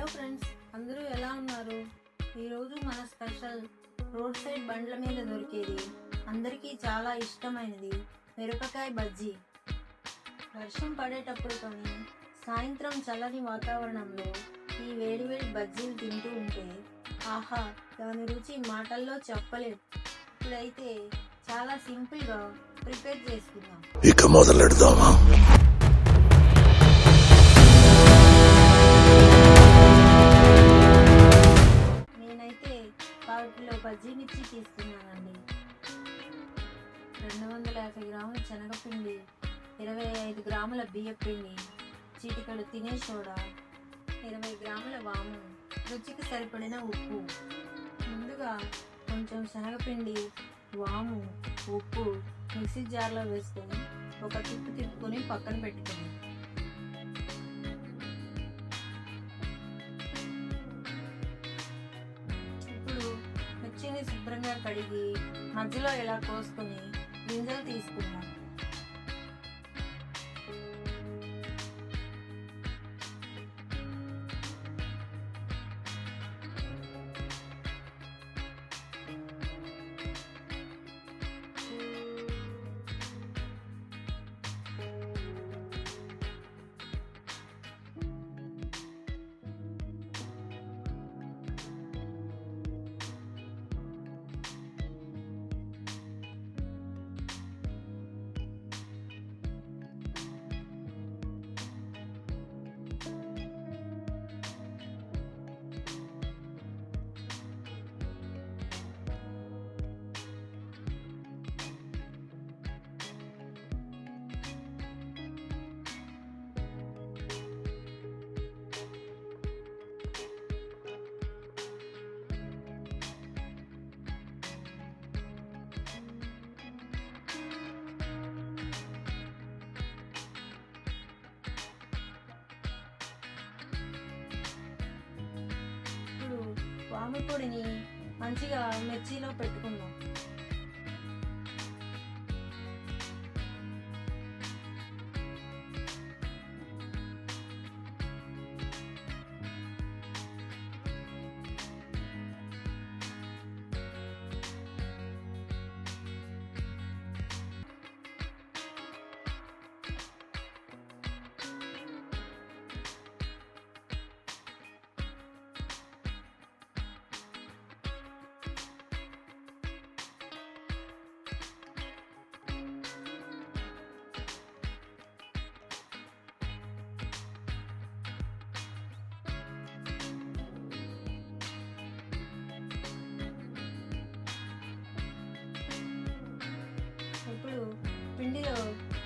Hello friends అందరూ ఎలా ఉన్నారు? ఈరోజు మన స్పెషల్ రోడ్ సైడ్ బండ్ల మీద దొరికేది అందరికీ చాలా ఇష్టమైనది మిరపకాయ బజ్జీ. వర్షం పడేటప్పుడు కానీ సాయంత్రం చల్లని వాతావరణంలో ఈ వేడివేడి బజ్జీలు తింటూ ఉంటే ఆహా దాని రుచి మాటల్లో చెప్పలేదు ఇప్పుడైతే చాలా సింపుల్గా ప్రిపేర్ చేసుకుందాం. ఇక మొదలెడదామా? యాభై గ్రాముల శనగపిండి ఇరవై ఐదు గ్రాముల బియ్యపిండి చిటికడు తినే సోడా ఇరవై గ్రాముల వాము రుచికి సరిపడిన ఉప్పు. ముందుగా కొంచెం శనగపిండి వాము ఉప్పు మిక్సీ జార్లో వేసుకొని ఒక తిప్పు తిప్పుకొని పక్కన పెట్టుకోండి. ఇప్పుడు మిర్చిని శుభ్రంగా కడిగి మధ్యలో ఇలా కోసుకొని గింజలు తీసుకుందాం పొడిని మంచిగా మిర్చిలో పెట్టుకుందాం.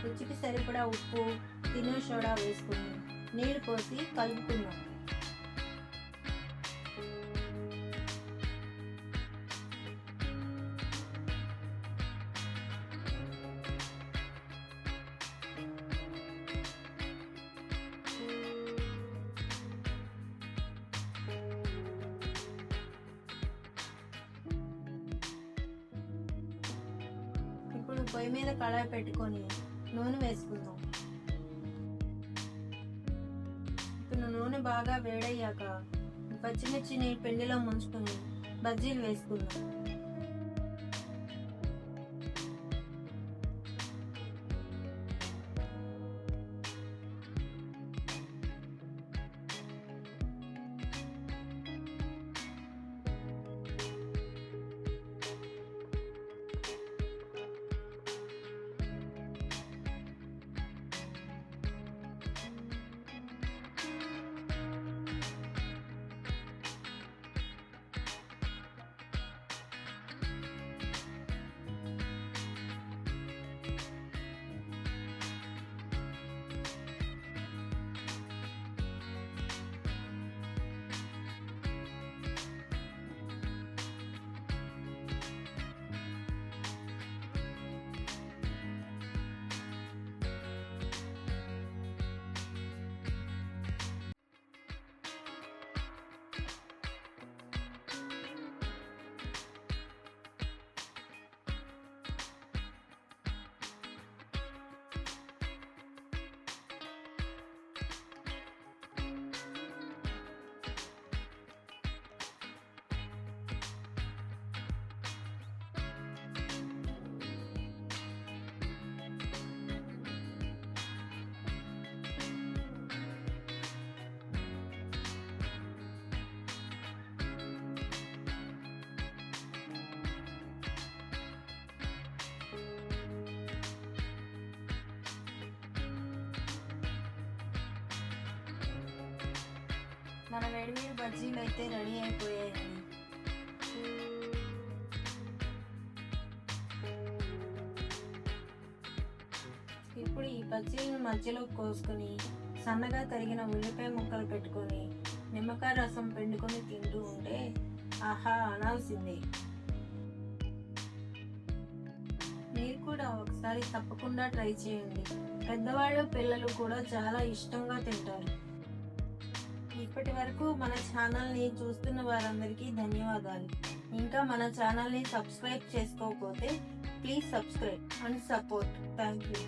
రుచికి సరిపడా ఉప్పు తినో సోడా వేసుకుని నీళ్ళు పోసి కలుపుకుందాం. ఇప్పుడు పొయ్యి మీద కళాయి పెట్టుకొని నూనె వేసుకుందాం. ఇప్పుడు నూనె బాగా వేడయ్యాక పచ్చిమిర్చిని పిండిలో ముంచుకుని బజ్జీలు వేసుకుందాం. మన వేడివేడి బజ్జీలు అయితే రెడీ అయిపోయాయండి ఇప్పుడు ఈ బజ్జీలను మధ్యలో కోసుకొని సన్నగా తరిగిన ఉల్లిపాయ ముక్కలు పెట్టుకొని నిమ్మకాయ రసం పిండుకొని తింటూ ఉంటే ఆహా అనాల్సిందే. మీరు కూడా ఒకసారి తప్పకుండా ట్రై చేయండి. పెద్దవాళ్ళు పిల్లలు కూడా చాలా ఇష్టంగా తింటారు. ఇప్పటి వరకు మన ఛానల్ని చూస్తున్న వారందరికీ ధన్యవాదాలు. ఇంకా మన ఛానల్ని సబ్స్క్రైబ్ చేసుకోకపోతే please subscribe and support. Thank you